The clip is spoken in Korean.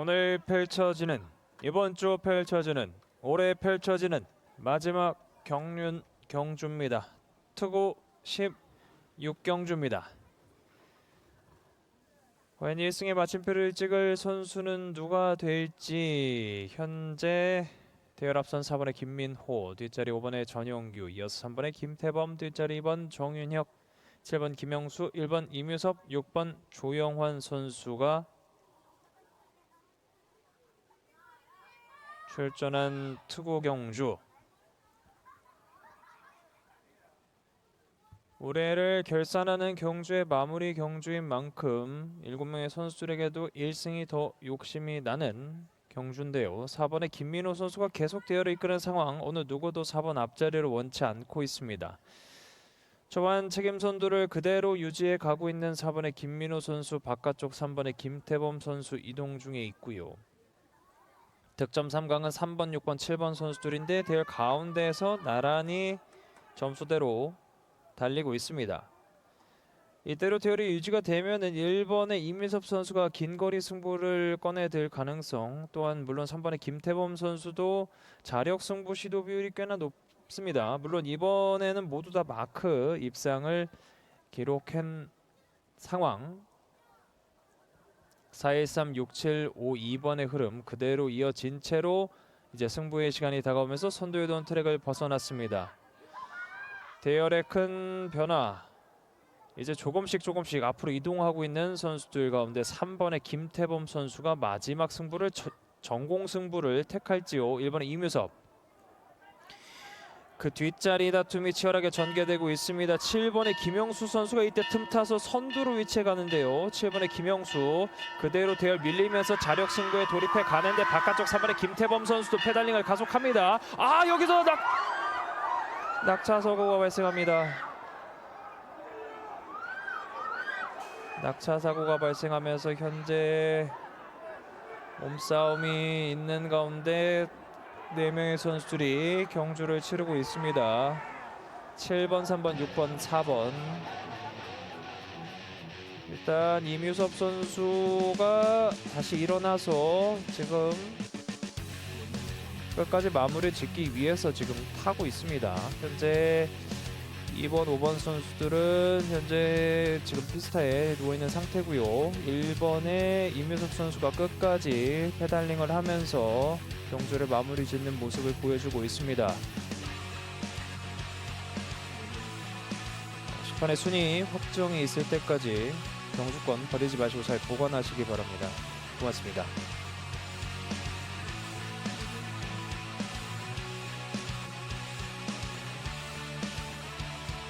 오늘 펼쳐지는 이번 주 펼쳐지는 올해 펼쳐지는 마지막 경륜 경주입니다. 투구 16경주입니다. 과연 1승의 마침표를 찍을 선수는 누가 될지 현재 대열 앞선 4번의 김민호, 뒷자리 5번의 전용규, 이어서 3번의 김태범, 뒷자리 2번 정윤혁, 7번 김영수, 1번 이뮤섭, 6번 조영환 선수가 출전한 투구 경주 올해를 결산하는 경주의 마무리 경주인 만큼 7명의 선수들에게도 1승이 더 욕심이 나는 경주인데요. 4번의 김민호 선수가 계속 대열을 이끄는 상황 어느 누구도 4번 앞자리를 원치 않고 있습니다. 초반 책임 선두를 그대로 유지해 가고 있는 4번의 김민호 선수 바깥쪽 3번의 김태범 선수 이동 중에 있고요. 득점 3강은 3번, 6번, 7번 선수들인데 대열 가운데에서 나란히 점수대로 달리고 있습니다. 이대로 대열이 유지가 되면은 1번의 이민섭 선수가 긴 거리 승부를 꺼내들 가능성 또한 물론 3번의 김태범 선수도 자력 승부 시도 비율이 꽤나 높습니다. 물론 이번에는 모두 다 마크 입상을 기록한 상황 4136752번의 흐름 그대로 이어진 채로 이제 승부의 시간이 다가오면서 선두유던 트랙을 벗어났습니다. 대열의 큰 변화 이제 조금씩 조금씩 앞으로 이동하고 있는 선수들 가운데 3번의 김태범 선수가 마지막 승부를 저- 전공 승부를 택할지요. 1번의 이뮤섭 그 뒷자리 다툼이 치열하게 전개되고 있습니다. 7번의 김영수 선수가 이때 틈타서 선두로 위치해 가는데요. 7번의 김영수 그대로 대열 밀리면서 자력 승부에 돌입해 가는데 바깥쪽 3번의 김태범 선수도 페달링을 가속합니다. 아 여기서 낙 낙차 사고가 발생합니다. 낙차 사고가 발생하면서 현재 몸싸움이 있는 가운데 네 명의 선수들이 경주를 치르고 있습니다. 7번, 3번, 6번, 4번. 일단 이뮤섭 선수가 다시 일어나서 지금 끝까지 마무리 짓기 위해서 지금 타고 있습니다. 현재 2번, 5번 선수들은 현재 지금 피스타에 누워 있는 상태고요. 1번의 이뮤섭 선수가 끝까지 페달링을 하면서 경주를 마무리 짓는 모습을 보여주고 있습니다. 심판의 순위 확정이 있을 때까지 경주권 버리지 마시고 잘 보관하시기 바랍니다. 고맙습니다.